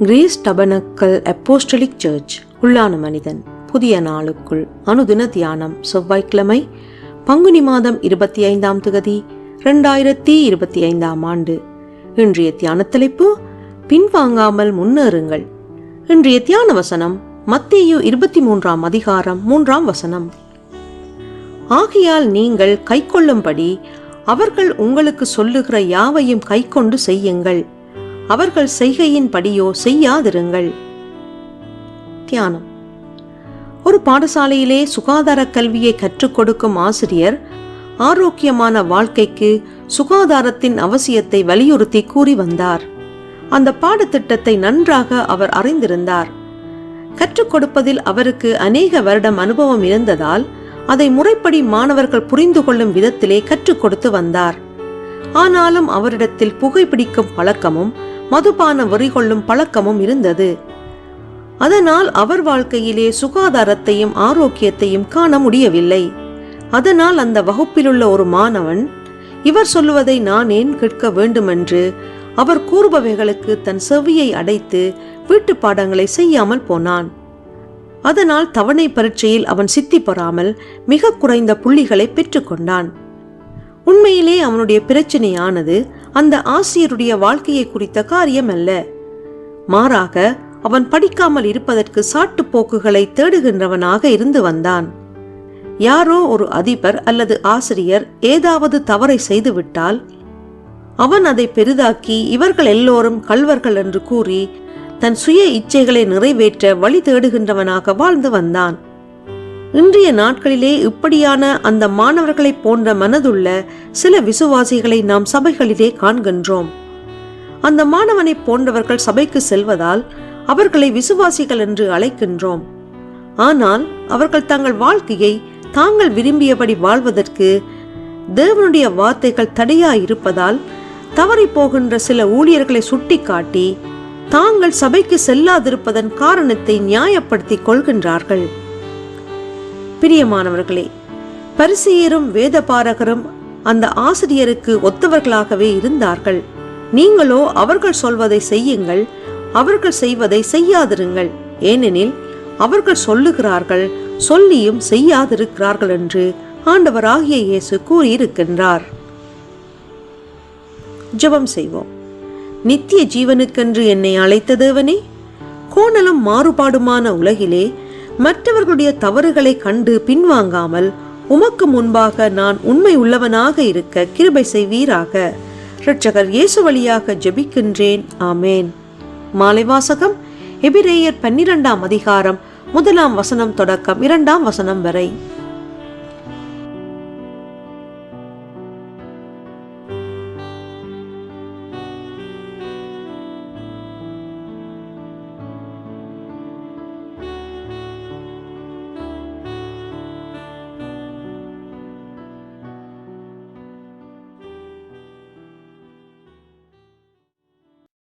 Greece tabernacle apostolic search உள்ளான மனிதன். புதிய நாளுக்குள் அனுதின தியானம் செவ்வாய்க்கிழமை பங்குனி மாதம் இருபத்தி ஐந்தாம் திகதி ரெண்டாயிரத்தி இருபத்தி ஐந்தாம் ஆண்டு. இன்றைய தியான தலைப்பு பின்வாங்காமல் முன்னேறுங்கள். இன்றைய தியான வசனம் மத்தியு இருபத்தி மூன்றாம் அதிகாரம் மூன்றாம் வசனம். ஆகையால் நீங்கள் கைக்கொள்ளும்படி அவர்கள் உங்களுக்கு சொல்லுகிற யாவையும் கைக்கொண்டு செய்யுங்கள். அவர்கள் செய்கையின்படியோ செய்யாதிருங்கள். தியானம். ஒரு பாடசாலையிலே சுகாதார கல்வியை கற்றுக் கொடுக்கும் ஆசிரியர் ஆரோக்கியமான வாழ்க்கைக்கு சுகாதாரத்தின் அவசியத்தை வலியுறுத்தி கூறி வந்தார். அந்த பாடத்திட்டத்தை நன்றாக அவர் அறிந்திருந்தார். கற்றுக் கொடுப்பதில் அவருக்கு அநேக வருடம் அனுபவம் இருந்ததால் அதை முறைப்படி மாணவர்கள் புரிந்து கொள்ளும் விதத்திலே கற்றுக் கொடுத்து வந்தார். ஆனாலும் அவரிடத்தில் புகைப்பிடிக்கும் பழக்கமும் மதுபான வரிகொள்ளும் பழக்கமும் இருந்தது. அதனால் அவர் வாழ்க்கையிலே சுகாதாரத்தையும் ஆரோக்கியத்தையும் காண முடியவில்லை. அதனால் அந்த வகுப்பிலுள்ள ஒரு மாணவன் இவர் சொல்லுவதை நான் ஏன் கேட்க வேண்டுமென்று அவர் கூறுபவைகளுக்கு தன் செவியை அடைத்து வீட்டு பாடங்களை செய்யாமல் போனான். அதனால் தவணை பரீட்சையில் அவன் சித்தி பெறாமல் மிக குறைந்த புள்ளிகளை பெற்றுக்கொண்டான் உண்மையிலே அவனுடைய பிரச்சனையானது அந்த ஆசிரியருடைய வாழ்க்கையை குறித்த காரியம் அல்ல. மாறாக அவன் படிக்காமல் இருப்பதற்கு சாட்டு போக்குகளை தேடுகின்றவனாக இருந்து வந்தான். யாரோ ஒரு அதிபர் அல்லது ஆசிரியர் ஏதாவது தவறை செய்துவிட்டால் அவன் அதை பெரிதாக்கி இவர்கள் எல்லோரும் கள்வர்கள் என்று கூறி தன் சுய இச்சைகளை நிறைவேற்ற வழி தேடுகின்றவனாக வாழ்ந்து வந்தான். இன்றைய நாட்களிலே இப்படியான அந்த மாணவர்களை போன்ற மனதுள்ள சில விசுவாசிகளை நாம் சபைகளிலே காண்கின்றோம். அந்த மாணவனைப் போன்றவர்கள் சபைக்கு செல்வதால் அவர்களை விசுவாசிகள் என்று அழைக்கின்றோம். ஆனால் அவர்கள் தங்கள் வாழ்க்கையை தாங்கள் விரும்பியபடி வாழ்வதற்கு தேவனுடைய வார்த்தைகள் தடையா இருப்பதால் தவறி போகின்ற சில ஊழியர்களை சுட்டிக்காட்டி தாங்கள் சபைக்கு செல்லாதிருப்பதன் காரணத்தை நியாயப்படுத்திக் கொள்கின்றார்கள். பிரியமானவர்களே பரிசெயரும் வேதபாரகரும் அந்த ஆசிரியருக்கு ஒத்தவர்களாகவே இருந்தார்கள். நீங்களோ அவர்கள் சொல்வதை செய்யுங்கள் அவர்கள் செய்வதை செய்யாதிருங்கள். ஏனெனில் அவர்கள் சொல்லுகிறார்கள் சொல்லியும் செய்யாதிருக்கிறார்கள் என்று ஆண்டவராகிய இயேசு கூறியிருக்கின்றார். ஜெபம் செய்வோம். நித்திய ஜீவனுக்கென்று என்னை அழைத்த தேவனே கோணலும் மாறுபாடுமான உலகிலே மற்றவர்களுடைய தவறுகளை கண்டு பின்வாங்காமல் உமக்கு முன்பாக நான் உண்மை உள்ளவனாக இருக்க கிருபை செய்வீராக. இரட்சகர் இயேசு வழியாக ஜெபிக்கின்றேன். ஆமேன். மாலை வாசகம் எபிரேயர் பன்னிரெண்டாம் அதிகாரம் முதலாம் வசனம் தொடக்கம் இரண்டாம் வசனம் வரை.